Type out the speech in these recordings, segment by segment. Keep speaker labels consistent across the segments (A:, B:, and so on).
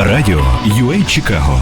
A: Радіо UA Чикаго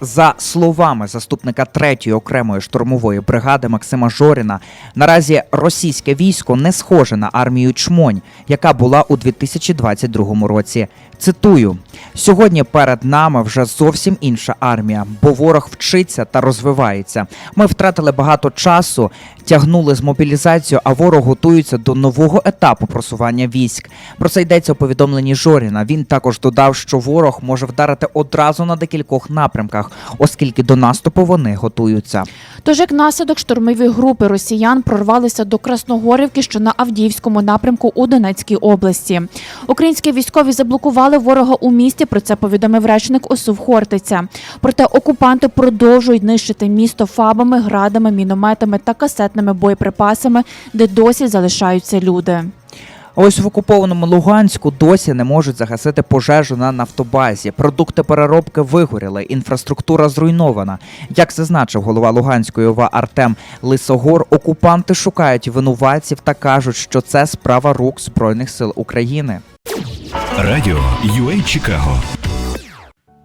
B: За словами заступника 3-ї окремої штурмової бригади Максима Жоріна, наразі російське військо не схоже на армію чмонь, яка була у 2022 році. Цитую: сьогодні перед нами вже зовсім інша армія, бо ворог вчиться та розвивається. Ми втратили багато часу, тягнули з мобілізацію, а ворог готується до нового етапу просування військ. Про це йдеться у повідомленні Жоріна. Він також додав, що ворог може вдарити одразу на декількох напрямках, оскільки до наступу вони готуються.
C: Тож, як наслідок, штурмові групи росіян прорвалися до Красногорівки, що на Авдіївському напрямку у Донецькій області. Українські військові заблокували ворога у місті. Про це повідомив речник ОСУВ Хортиця. Проте окупанти продовжують нищити місто фабами, градами, мінометами та касетними боєприпасами, де досі залишаються люди.
B: А ось в окупованому Луганську досі не можуть загасити пожежу на нафтобазі. Продукти переробки вигоріли, інфраструктура зруйнована. Як зазначив голова Луганської ОВА Артем Лисогор, окупанти шукають винуватців та кажуть, що це справа рук Збройних сил України.
A: Радіо UA Чикаго